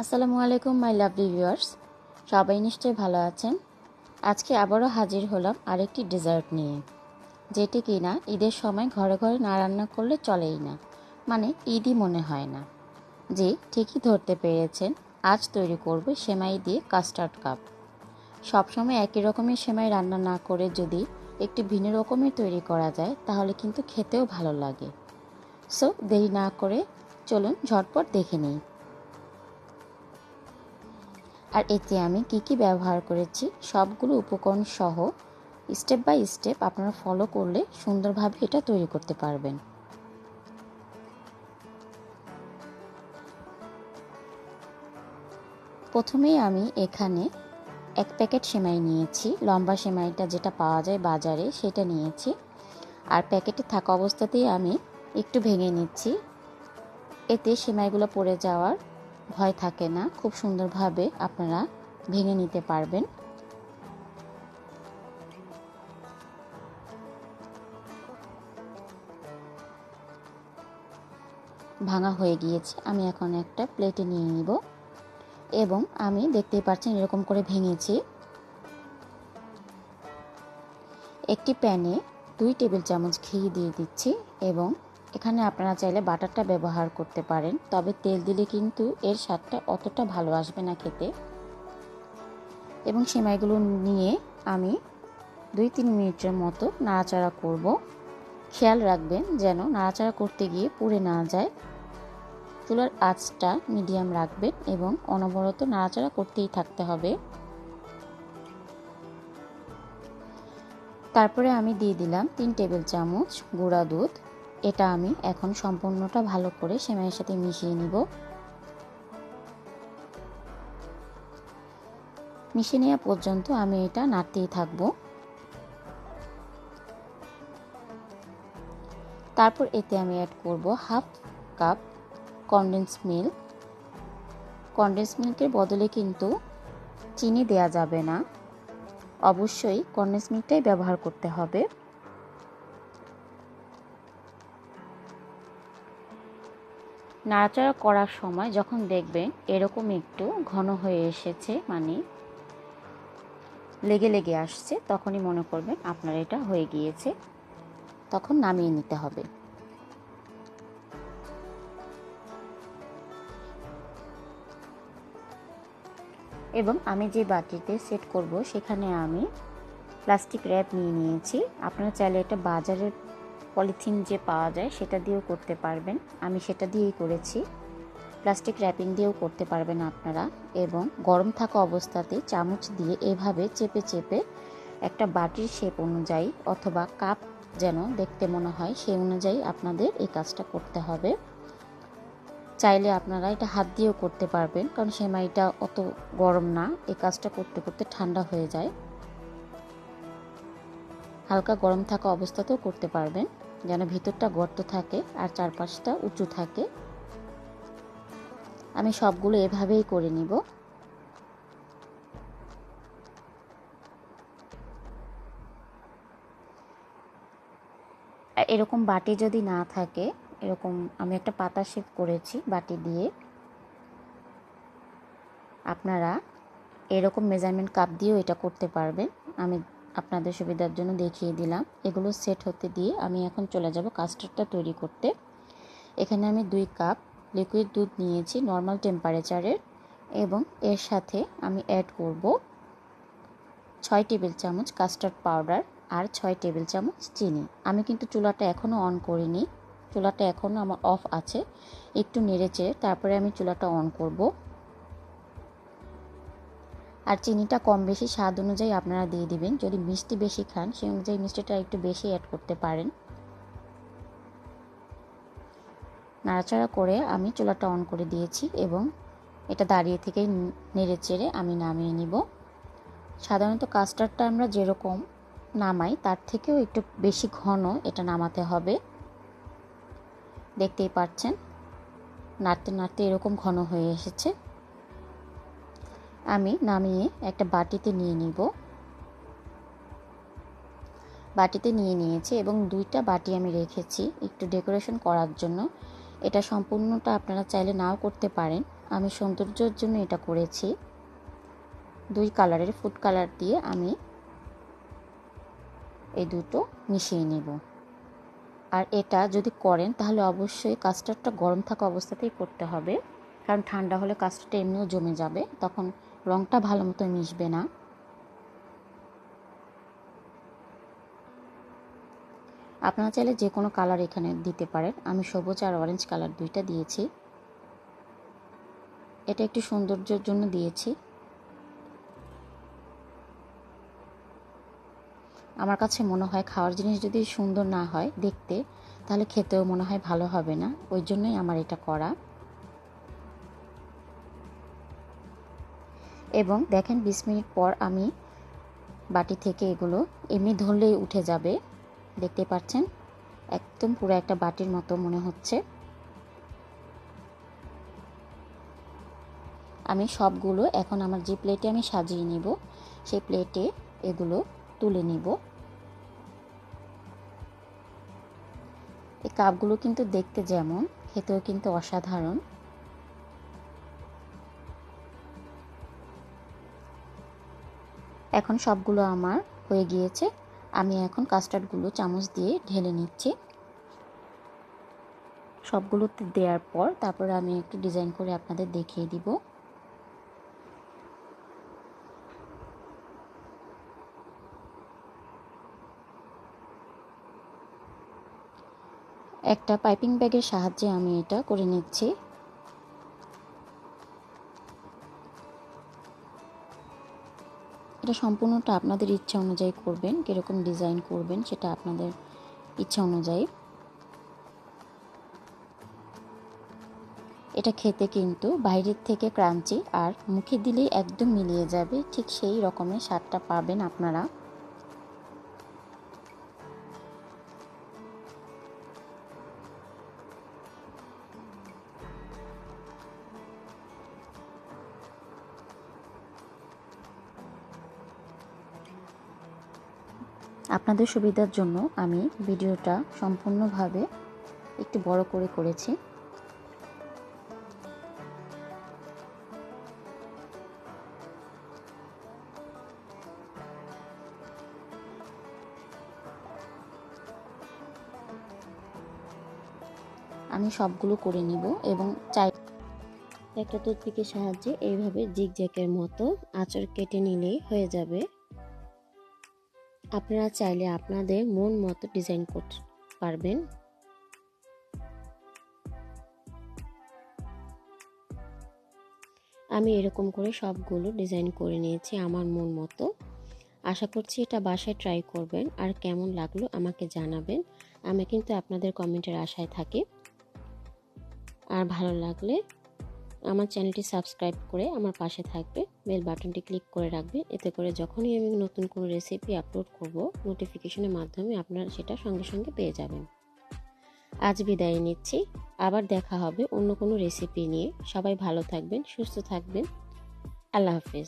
আসসালামু আলাইকুম, my lovely viewers. সবাই নিশ্চয়ই ভালো আছেন। আজকে আবারও হাজির হলাম আরেকটি ডেজার্ট নিয়ে, যেটি কি না ঈদের সময় ঘরে ঘরে না রান্না করলে চলেই না মানে ঈদই মনে হয় না। যে ঠিকই ধরতে পেরেছেন, আজ তৈরি করব সেমাই দিয়ে কাস্টার্ড কাপ। সবসময় একই রকমের সেমাই রান্না না করে যদি একটি ভিন্ন রকমের তৈরি করা যায়, তাহলে কিন্তু খেতেও ভালো লাগে। সো দেরি না করে চলুন ঝটপট দেখে নিই। আর এতে আমি কি কি ব্যবহার করেছি, সবগুলো উপকরণ সহ স্টেপ বাই স্টেপ আপনারা ফলো করলে সুন্দরভাবে এটা তৈরি করতে পারবেন। প্রথমেই আমি এখানে এক প্যাকেট সেমাই নিয়েছি, লম্বা সেমাইটা যেটা পাওয়া যায় বাজারে সেটা নিয়েছি। আর প্যাকেটে থাকা অবস্থাতেই আমি একটু ভেঙে নিচ্ছি। এতে সেমাইগুলো পড়ে যাওয়ার ভয় থাকে না, খুব সুন্দরভাবে আপনারা ভেঙে নিতে পারবেন। ভাঙা হয়ে গিয়েছে, আমি এখন একটা প্লেটে নিয়ে নিব। এবং আমি দেখতেই পাচ্ছেন এরকম করে ভেঙেছি। একটি প্যানে দুই টেবিল চামচ ঘি দিয়ে দিচ্ছি এবং এখানে আপনারা চাইলে বাটারটা ব্যবহার করতে পারেন, তবে তেল দিলে কিন্তু এর স্বাদটা অতটা ভালো আসবে না খেতে। এবং সেমাইগুলো নিয়ে আমি দুই তিন মিনিটের মতো নাড়াচাড়া করব। খেয়াল রাখবেন যেন নাড়াচাড়া করতে গিয়ে পুড়ে না যায়। চুলার আঁচটা মিডিয়াম রাখবেন এবং অনবরত নাড়াচাড়া করতেই থাকতে হবে। তারপরে আমি দিয়ে দিলাম তিন টেবিল চামচ গুঁড়া দুধ। এটা আমি এখন সম্পূর্ণটা ভালো করে সেমাইয়ের সাথে মিশিয়ে নিব। মিশিয়ে নেওয়া পর্যন্ত আমি এটা নাড়তেই থাকব। তারপর এতে আমি অ্যাড করব half cup condense milk condense মিল্কের বদলে কিন্তু চিনি দেয়া যাবে না। অবশ্যই কনডেন্স মিল্কটাই ব্যবহার করতে হবে। নাড়াচাড়া করার সময় যখন দেখবেন এরকম একটু ঘন হয়ে এসেছে মানে লেগে লেগে আসছে, তখনই মনে করবেন আপনার এটা হয়ে গিয়েছে। তখন নামিয়ে নিতে হবে। এবং আমি যে বাটিতে সেট করব, সেখানে আমি প্লাস্টিক র্যাপ নিয়ে নিয়েছি। আপনারা চাইলে এটা বাজারের পলিথিন যে পাওয়া যায় সেটা দিয়েও করতে পারবেন। আমি সেটা দিয়েই করেছি। প্লাস্টিক র্যাপিং দিয়েও করতে পারবেন আপনারা এবং গরম থাকা অবস্থাতে চামচ দিয়ে এভাবে চেপে চেপে একটা বাটির শেপ অনুযায়ী অথবা কাপ যেন দেখতে মনে হয় সেই অনুযায়ী আপনাদের এই কাজটা করতে হবে। চাইলে আপনারা এটা হাত দিয়েও করতে পারবেন কারণ সেমাইটা অত গরম না এই কাজটা করতে করতে ঠান্ডা হয়ে যায়। হালকা গরম থাকা অবস্থাতেও করতে পারবেন। যেন ভিতরটা গর্ত থাকে আর চারপাশটা উঁচু থাকে। আমি সবগুলো এভাবেই করে নিব। এরকম বাটি যদি না থাকে, এরকম আমি একটা পাতা শেপ করেছি বাটি দিয়ে। আপনারা এরকম মেজারমেন্ট কাপ দিয়েও এটা করতে পারবেন। আমি আপনাদের সুবিধার জন্য দেখিয়ে দিলাম। এগুলো সেট হতে দিয়ে আমি এখন চলে যাব কাস্টার্ডটা তৈরি করতে। এখানে আমি দুই কাপ লিকুইড দুধ নিয়েছি নর্মাল টেম্পারেচারের এবং এর সাথে আমি অ্যাড করব ছয় টেবিল চামচ কাস্টার্ড পাউডার আর ছয় টেবিল চামচ চিনি। আমি কিন্তু চুলাটা এখনও অন করিনি। চুলাটা এখনও আমার অফ আছে। একটু নেড়েচে তারপরে আমি চুলাটা অন করব। আর চিনিটা কম বেশি স্বাদ অনুযায়ী আপনারা দিয়ে দিবেন। যদি মিষ্টি বেশি খান, সেই অনুযায়ী মিষ্টিটা একটু বেশি অ্যাড করতে পারেন। নাড়াচাড়া করে আমি চুলাটা অন করে দিয়েছি এবং এটা দাঁড়িয়ে থেকেই নেড়ে চেড়ে আমি নামিয়ে নিব। সাধারণত কাস্টার্ডটা আমরা যেরকম নামাই, তার থেকেও একটু বেশি ঘন এটা নামাতে হবে। দেখতেই পাচ্ছেন, নাড়তে নাড়তে এরকম ঘন হয়ে এসেছে। আমি নামিয়ে একটা বাটিতে নিয়ে নিব। বাটিতে নিয়ে নিয়েছি এবং দুইটা বাটি আমি রেখেছি একটু ডেকোরেশন করার জন্য। এটা সম্পূর্ণটা আপনারা চাইলে নাও করতে পারেন। আমি সৌন্দর্যের জন্য এটা করেছি। দুই কালারের ফুড কালার দিয়ে আমি এই দুটো মিশিয়ে নেব। আর এটা যদি করেন তাহলে অবশ্যই কাস্টার্ডটা গরম থাকা অবস্থাতেই করতে হবে। কারণ ঠান্ডা হলে কাস্টার্ডটা এমনিও জমে যাবে। তখন রঙটা ভালো মতো মিশবে না। আপনারা চাইলে যে কোনো কালার এখানে দিতে পারেন। আমি সবুজ আর অরেঞ্জ কালার দুইটা দিয়েছি। এটা একটু সৌন্দর্যের জন্য দিয়েছি। আমার কাছে মনে হয় খাওয়ার জিনিস যদি সুন্দর না হয় দেখতে, তাহলে খেতেও মনে হয় ভালো হবে না। ওই জন্যই আমার এটা করা। এবং দেখেন বিশ মিনিট পর আমি বাটি থেকে এগুলো এমনি ধরলেই উঠে যাবে। দেখতে পাচ্ছেন? একদম পুরো একটা বাটির মতো মনে হচ্ছে। আমি সবগুলো এখন আমার যে প্লেটে আমি সাজিয়ে নিব, সেই প্লেটে এগুলো তুলে নিব। এই কাপগুলো কিন্তু দেখতে যেমন, খেতেও কিন্তু অসাধারণ। এখন সবগুলো আমার হয়ে গিয়েছে। আমি এখন কাস্টার্ডগুলো চামচ দিয়ে ঢেলে নিচ্ছি। সবগুলোতে দেওয়ার পর তারপরে আমি একটু ডিজাইন করে আপনাদের দেখিয়ে দিব। একটা পাইপিং ব্যাগের সাহায্যে আমি এটা করে নিচ্ছি। এটা সম্পূর্ণটা আপনাদের ইচ্ছা অনুযায়ী করবেন, কীরকম ডিজাইন করবেন সেটা আপনাদের ইচ্ছা অনুযায়ী। এটা খেতে কিন্তু বাইরের থেকে ক্রাঞ্চি আর মুখে দিলেই একদম মিলিয়ে যাবে, ঠিক সেই রকমের স্বাদটা পাবেন আপনারা। আপনাদের সুবিধার জন্য আমি ভিডিওটা সম্পূর্ণভাবে একটু বড় করে করেছি। আমি সবগুলো করে নিব এবং চাই একটা টুথপিকের সাহায্যে এইভাবে জিগজ্যাকের মতো আঁচড় কেটে নিলেই হয়ে যাবে। আপনারা চাইলে আপনাদের মন মতো ডিজাইন করতে পারবেন। আমি এরকম করে সবগুলো ডিজাইন করে নিয়েছি আমার মন মতো। আশা করছি এটা বাসায় ট্রাই করবেন আর কেমন লাগল আমাকে জানাবেন। আমি কিন্তু আপনাদের কমেন্টের আশায় থাকি। আর ভালো লাগলে আমার চ্যানেলটি সাবস্ক্রাইব করে আমার পাশে থাকবে। বেল বাটনটি ক্লিক করে রাখবে। এতে করে যখনই আমি নতুন কোনো রেসিপি আপলোড করব নোটিফিকেশনের মাধ্যমে আপনারা সেটা সঙ্গে সঙ্গে পেয়ে যাবেন। আজ বিদায় নিচ্ছি। আবার দেখা হবে অন্য কোনো রেসিপি নিয়ে। সবাই ভালো থাকবেন, সুস্থ থাকবেন। আল্লাহ হাফেজ।